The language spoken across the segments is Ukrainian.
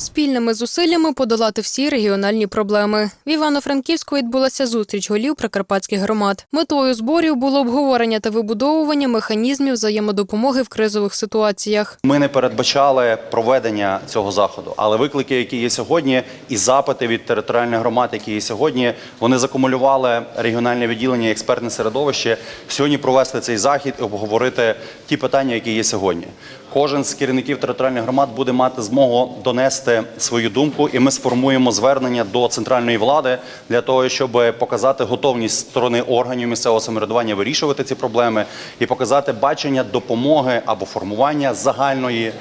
Спільними зусиллями подолати всі регіональні проблеми. В Івано-Франківську відбулася зустріч голів прикарпатських громад. Метою зборів було обговорення та вибудовування механізмів взаємодопомоги в кризових ситуаціях. Ми не передбачали проведення цього заходу, але виклики, які є сьогодні, і запити від територіальних громад, які є сьогодні, вони закумулювали регіональне відділення експертне середовище сьогодні провести цей захід і обговорити ті питання, які є сьогодні. Кожен з керівників територіальних громад буде мати змогу донести свою думку, і ми сформуємо звернення до центральної влади для того, щоб показати готовність сторони органів місцевого самоврядування вирішувати ці проблеми і показати бачення допомоги або формування загальної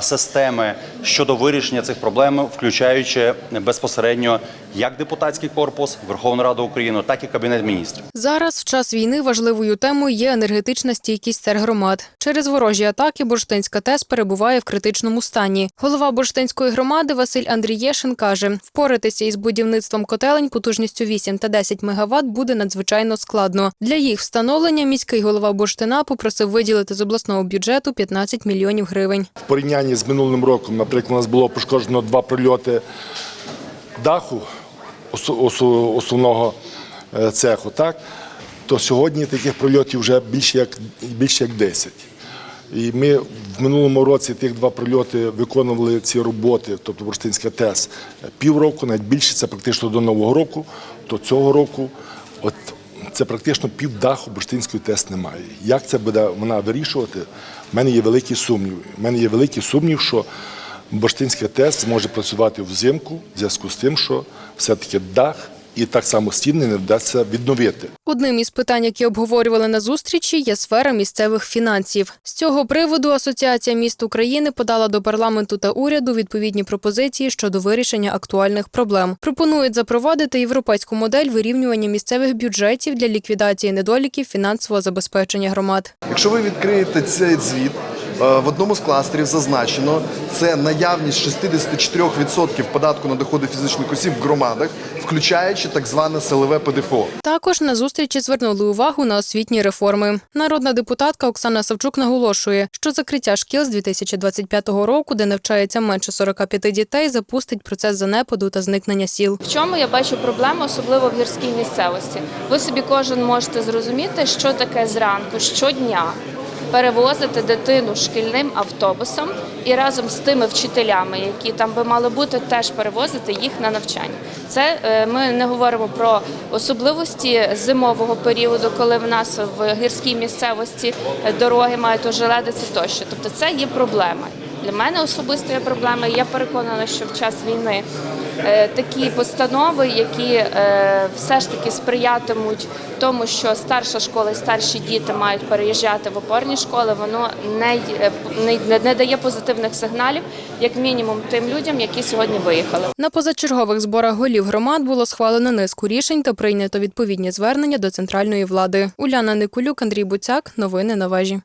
системи щодо вирішення цих проблем, включаючи безпосередньо як депутатський корпус Верховної Ради України, так і кабінет міністрів. Зараз, в час війни, важливою темою є енергетична стійкість тергромад. Через ворожі атаки Бурштинська ТЕС перебуває в критичному стані. Голова Бурштинської громади Василь Андрієшин каже, впоратися із будівництвом котелень потужністю 8 та 10 МВт буде надзвичайно складно. Для їх встановлення міський голова Бурштина попросив виділити з обласного бюджету 15 мільйонів гривень. Порівнянні з минулим роком, наприклад, у нас було пошкоджено два прильоти даху основного е, цеху, так? то сьогодні таких прильотів вже більше як, більше як 10. І ми в минулому році тих два прильоти виконували ці роботи, тобто Бурштинська ТЕС, півроку, навіть більше, це практично до Нового року, то цього року от це практично півдаху Бурштинської ТЕС немає. Як це буде вона вирішувати? У мене є великий сумнів. У мене є великий сумнів, що Бурштинська ТЕС зможе працювати взимку в зв'язку з тим, що все-таки дах і так само стіни не вдасться відновити. Одним із питань, які обговорювали на зустрічі, є сфера місцевих фінансів. З цього приводу Асоціація міст України подала до парламенту та уряду відповідні пропозиції щодо вирішення актуальних проблем. Пропонують запровадити європейську модель вирівнювання місцевих бюджетів для ліквідації недоліків фінансового забезпечення громад. Якщо ви відкриєте цей звіт, в одному з кластерів зазначено це наявність 64% податку на доходи фізичних осіб в громадах, включаючи так зване силове ПДФО. Також на зустрічі звернули увагу на освітні реформи. Народна депутатка Оксана Савчук наголошує, що закриття шкіл з 2025 року, де навчається менше 45 дітей, запустить процес занепаду та зникнення сіл. В чому я бачу проблему, особливо в гірській місцевості? Ви собі кожен можете зрозуміти, що таке зранку щодня перевозити дитину шкільним автобусом і разом з тими вчителями, які там би мали бути, теж перевозити їх на навчання. Це е, ми не говоримо про особливості зимового періоду, коли в нас в гірській місцевості е, дороги мають ожеледиці тощо. Тобто це є проблема. Для мене особисто є проблема. Я переконана, що в час війни е, такі постанови, які е, все ж таки сприятимуть тому, що старша школа і старші діти мають переїжджати в опорні школи, воно не, не, не дає позитивних сигналів, як мінімум, тим людям, які сьогодні виїхали. На позачергових зборах голів громад було схвалено низку рішень та прийнято відповідні звернення до центральної влади. Уляна Никулюк, Андрій Буцяк. Новини на вежі.